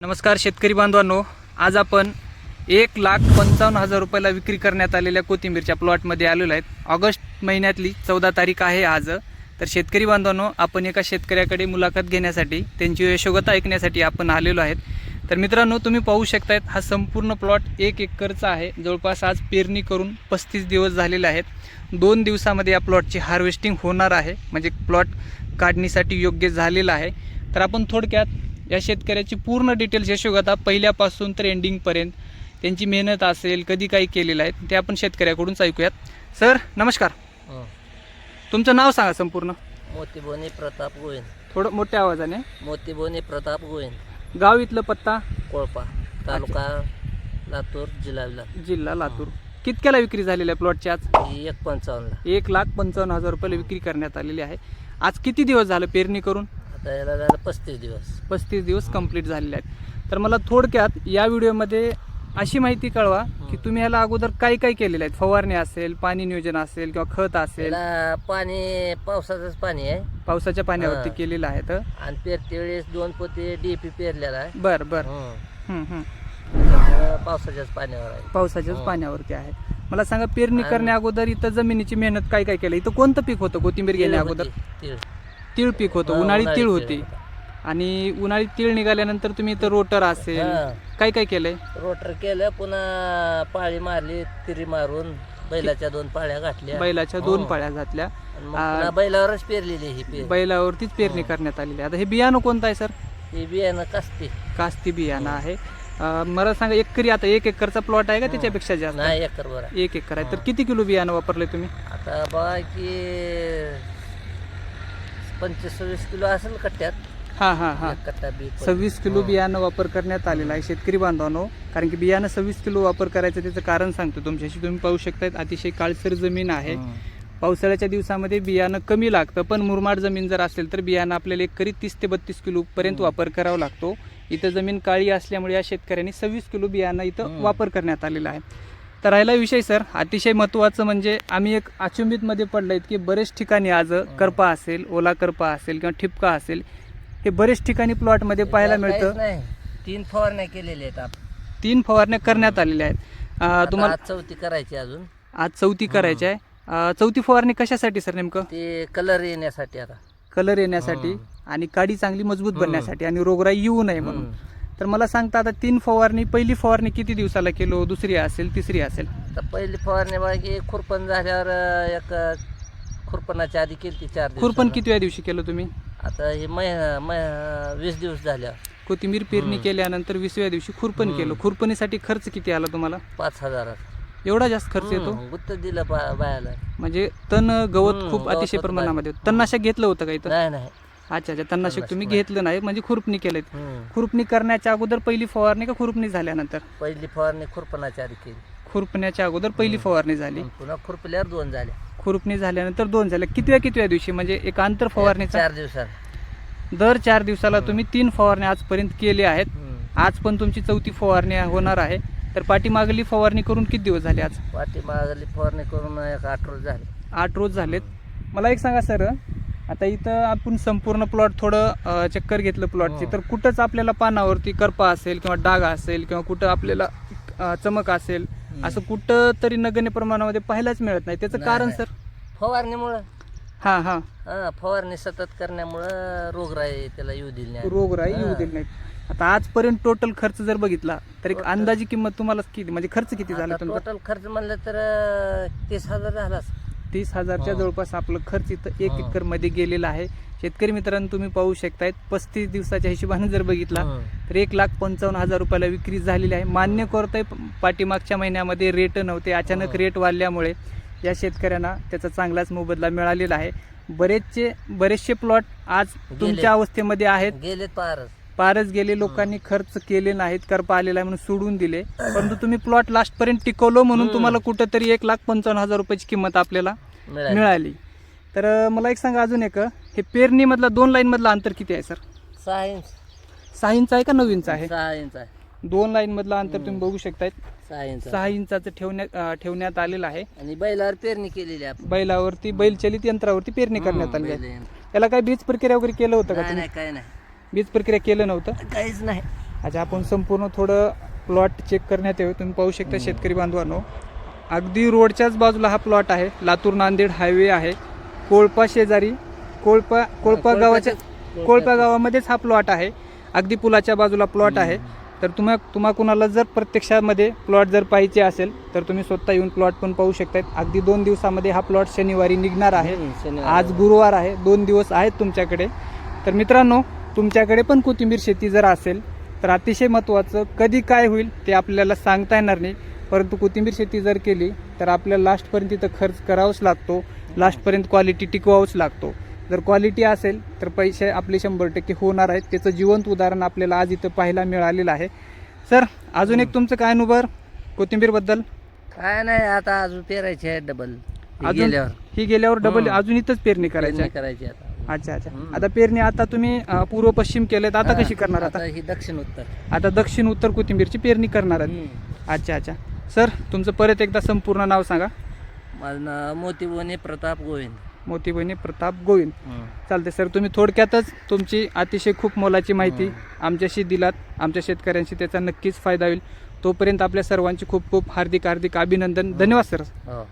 नमस्कार शेतकरी बांधवांनो आज आपण एक लाख पंचावन्न हजार रुपयाला विक्री करण्यात आलेल्या कोथिंबीरच्या प्लॉटमध्ये आलेलो आहेत. ऑगस्ट महिन्यातली चौदा तारीख आहे आज. तर शेतकरी बांधवांनो आपण एका शेतकऱ्याकडे मुलाखत घेण्यासाठी त्यांची यशोगता ऐकण्यासाठी आपण आलेलो आहेत. तर मित्रांनो तुम्ही पाहू शकतायत हा संपूर्ण प्लॉट एक एकरचा आहे. जवळपास आज पेरणी करून पस्तीस दिवस झालेले आहेत. दोन दिवसामध्ये या प्लॉटची हार्वेस्टिंग होणार आहे. म्हणजे प्लॉट काढणीसाठी योग्य झालेला आहे. तर आपण थोडक्यात या शेतकऱ्याची पूर्ण डिटेल्स यशोगाथा पहिल्यापासून तर एंडिंगपर्यंत त्यांची मेहनत असेल कधी काही केलेलं आहे ते आपण शेतकऱ्याकडूनच ऐकूयात. सर नमस्कार. हं. तुमचं नाव सांगा संपूर्ण. मोतीबोनी प्रताप गोविंद. थोडं मोठ्या आवाजाने. मोतीबोनी प्रताप गोविंद. गाव इथलं पत्ता? कोळपा तालुका लातूर जिल्हा लातूर. जिल्हा लातूर. कितक्याला विक्री झालेली आहे प्लॉटची आज? ही एक पंचावन्नला एक लाख पंचावन्न हजार रुपयाला विक्री करण्यात आलेली आहे. आज किती दिवस झालं पेरणी करून? आता याला झालं पस्तीस दिवस. पस्तीस दिवस कंप्लीट झालेले आहेत. तर मला थोडक्यात या व्हिडिओमध्ये अशी माहिती कळवा की तुम्ही ह्याला अगोदर काय काय केलेलं आहे फवारणी असेल पाणी नियोजन असेल किंवा खत असेल? पाणी पावसाचंच पाणी आहे. पावसाच्या पाण्यावरती हा. केलेलं आहे तर? आणि पेरते वेळेस दोन पोते डीपी पेरलेला आहे. बर बर. हं. हम्म, हम्म. त्यामुळं पावसाच्याच पाण्यावर आहे. पावसाच्याच. पाण्यावरती आहे. मला सांगा पेरणी आणि- करण्या अगोदर इथं जमिनीची मेहनत काय काय केलं? इथं कोणतं पीक होतं? कोथिंबीर तीळ घेण्या होती, अगोदर? तीळ. तीळ पीक होतं हा, उन्हाळी तीळ होती. आणि उन्हाळी तीळ निघाल्यानंतर तुम्ही इथं रोटर असेल हा. काय काय केलंय? रोटर केलं पुन्हा पाळी मारली तिरी मारून बैलाच्या दोन पाळ्या घातल्या. बैलाच्या दोन हो. पाळ्या घातल्या. आणि मग आ, पुन्हा बैलावरच पेरलेली ही पेर बैलावरतीच पेरणी हो. करण्यात आलेली आहे. आता हे बियाणं कोणतं आहे सर? ही बियाणं कसते. कास्ती बियाणं आहे. अं, मला सांगा एकरी आता एक एकरचा प्लॉट आहे का हो. त्याच्यापेक्षा जास्त? नाही एकर बरं. एक एकर आहे. तर हो. किती किलो बियाणं वापरले तुम्ही? आता बघा की पंचवीस सव्वीस किलो असेल कट्ट्यात हा हा हा एक कट्टा बी. सव्वीस किलो हो. बियाणं वापर करण्यात आलेला आहे शेतकरी बांधवांनो कारण की बियाणं सव्वीस किलो वापर करायचं त्याचं कारण सांगतो तुमच्याशी तुम्ही पाहू शकतायत अतिशय काळसर जमीन आहे हं. पावसाळ्याच्या दिवसामध्ये बियाणं कमी लागतं पण मुरमाड जमीन जर असेल तर बियाणं आपल्याला एकरी तीस ते बत्तीस किलो पर्यंत हं. वापर करावा लागतो इथं जमीन काळी असल्यामुळे या शेतकऱ्यांनी सव्वीस किलो बियाणं इथं. वापर करण्यात आलेला आहे तर राहिला विषय सर. अतिशय महत्त्वाचं म्हणजे आम्ही एक अचंबितमध्ये पडलो की बरेच ठिकाणी आज करपा असेल ओला करपा असेल किंवा ठिपका असेल हे बरेच ठिकाणी प्लॉटमध्ये पाहायला मिळतं. नाही. तीन फवारण्या केलेल्या आहेत आपण तीन फवारण्या करण्यात आलेल्या आहेत. तुम्हाला आज चौथी करायची अजून. आज चौथी करायची आहे. चौथी फवारणी कशासाठी सर नेमकं? ते कलर येण्यासाठी आता. कलर येण्यासाठी. आणि काडी चांगली मजबूत. बनण्यासाठी आणि रोगराई येऊ नये म्हणून. तर मला सांगता आता तीन फवारणी पहिली फवारणी किती दिवसाला केलो दुसरी असेल तिसरी असेल? तर पहिली फवारणी बघा की खुरपण झाल्यावर एक खुरपणाच्या आधी केली ती चार खुरपण. किती वेळा दिवशी केलं तुम्ही? आता हे महिना महिना वीस दिवस झाल्यावर. कोथिंबीर पेरणी. केल्यानंतर विसव्या दिवशी खुरपण. केलं. खुरपणीसाठी खर्च किती आला तुम्हाला? पाच हजारात एवढा जास्त खर्च येतो? गुत्त दिलं बा- बायाला. म्हणजे तण गवत खूप अतिशय प्रमाणामध्ये होतं. तणनाशक घेतलं होतं का इथं? नाही नाही. अच्छा अच्छा तणनाशक तुम्ही. घेतलं नाही. म्हणजे खुरपणी केलं हं. खुरपणी करण्याच्या अगोदर पहिली फवारणी का खुरपणी झाल्यानंतर? पहिली फवारणी खुरपणाच्या आधी केली. खुरपण्याच्या अगोदर पहिली. फवारणी झाली. पुन्हा खुरपल्यावर दोन झाल्या. खुरपणी झाल्यानंतर दोन झाल्या. कितव्या कितव्या दिवशी? म्हणजे एक आंतर फवारणीचा? चार दिवसात दर चार दिवसाला. तुम्ही तीन फवारण्या आजपर्यंत केल्या आहेत. आज पण तुमची चौथी फवारणी होणार आहे. तर पाठीमागली फवारणी करून किती दिवस झाले आज? पाठीमागली फवारणी करून एक आठ रोज झाले. आठ रोज झालेत. मला एक सांगा सर आता इथं आपण संपूर्ण प्लॉट थोडं चक्कर घेतलं प्लॉटची हो. तर कुठंच आपल्याला पानावरती करपा असेल किंवा डाग असेल किंवा कुठं आपल्याला चमक असेल. असं कुठं तरी नगण्य प्रमाणामध्ये पाहायलाच मिळत नाही त्याचं नाही, कारण नाही. सर फवारणीमुळं हां हां फवारणी सतत करण्यामुळं रोगराई त्याला येऊ दिली नाही रोगराई येऊ. दिली नाहीत आता आजपर्यंत टोटल खर्च जर बघितला तर एक. अंदाजी किंमत तुम्हाला किती म्हणजे खर्च किती झाला टोटल खर्च म्हणलं तर तीस हजार झालाच तीस हजारच्या. जवळपास आपलं खर्च इथं एक हो. एकरमध्ये गेलेला आहे शेतकरी मित्रांनो तुम्ही पाहू शकतायत पस्तीस दिवसाच्या हिशोबाने जर बघितला. तर एक लाख पंचावन्न हजार रुपयाला विक्री झालेली आहे मान्य करतोय पाठीमागच्या महिन्यामध्ये रेट नव्हते अचानक. रेट वाढल्यामुळे या शेतकऱ्यांना त्याचा चांगलाच मोबदला मिळालेला आहे बरेचसे बरेचसे प्लॉट आज. तुमच्या अवस्थेमध्ये आहेत गेलेत पारच पारच गेले लोकांनी खर्च केले नाहीत करपा आलेला आहे म्हणून सोडून दिले. परंतु तुम्ही प्लॉट लास्ट पर्यंत टिकवलं म्हणून. तुम्हाला कुठंतरी एक लाख पंचावन्न हजार रुपयाची किंमत आपल्याला मिळाली. तर मला एक सांगा अजून एक हे पेरणी मधला दोन लाईन मधलं अंतर किती आहे सर? सहा इंच सहा इंच आहे का नऊ इंच आहे? सहा इंच आहे. दोन लाईन मधलं अंतर तुम्ही. बघू शकताय. सहा इंच सहा इंचाचं ठेवण्यात ठेवण्यात आलेलं आहे. आणि बैलावर पेरणी केलेली आहे बैलावरती बैलचलित यंत्रावरती पेरणी करण्यात आली आहे. बैल यंत्र. याला काही बीज प्रक्रिया वगैरे केलं होतं का काय नाही. बीज प्रक्रिया केलं नव्हतं. काहीच नाही. अच्छा आपण संपूर्ण थोडं प्लॉट चेक करण्यात यावे तुम्ही पाहू शकता शेतकरी बांधवांनो. अगदी रोडच्याच बाजूला हा प्लॉट आहे. लातूर नांदेड हायवे आहे. कोळपा शेजारी कोळपा कोळपा गावाच्या कोळपा गावामध्येच हा प्लॉट आहे. अगदी पुलाच्या बाजूला प्लॉट आहे. तर तुम्हा तुम्हा कुणाला जर प्रत्यक्षामध्ये प्लॉट जर पाहिजे असेल तर तुम्ही स्वतः येऊन प्लॉट पण पाहू शकतात अगदी दोन दिवसामध्ये हा प्लॉट शनिवारी निघणार आहे. आज गुरुवार आहे. दोन दिवस आहेत तुमच्याकडे. तर मित्रांनो तुमच्याकडे पण कोथिंबीर शेती जर असेल तर अतिशय महत्त्वाचं कधी काय होईल ते आपल्याला सांगता येणार नाही. परंतु कोथिंबीर शेती जर केली तर आपल्याला लास्टपर्यंत तिथं खर्च करावाच लागतो. लास्टपर्यंत क्वालिटी टिकवावंच लागतो. जर क्वालिटी असेल तर पैसे आपले शंभर टक्के होणार आहेत. त्याचं जिवंत उदाहरण आपल्याला आज इथं पाहायला मिळालेलं आहे. सर अजून एक तुमचं काय अनुभव कोथिंबीरबद्दल? काय नाही आता अजून पेरायचे आहे डबल अजून? गेल्यावर. ही गेल्यावर डबल हं. अजून इथंच पेरणी करायची करायची आता. अच्छा अच्छा. आता पेरणी आता तुम्ही अं, पूर्व पश्चिम केलेत आता कशी करणार आता ही दक्षिण उत्तर. आता दक्षिण उत्तर कोथिंबीरची पेरणी करणार आहेत. हम्म. अच्छा अच्छा. सर तुमचं परत एकदा संपूर्ण नाव सांगा. माझं नाव मोतीबोने प्रताप गोविंद. मोती बहिणी प्रताप गोविंद. चालते सर तुम्ही थोडक्यातच तुमची अतिशय खूप मोलाची माहिती. आमच्याशी दिलात. आमच्या शेतकऱ्यांशी त्याचा नक्कीच फायदा होईल. तोपर्यंत आपल्या सर्वांची खूप खूप हार्दिक हार्दिक अभिनंदन. धन्यवाद सर. हो.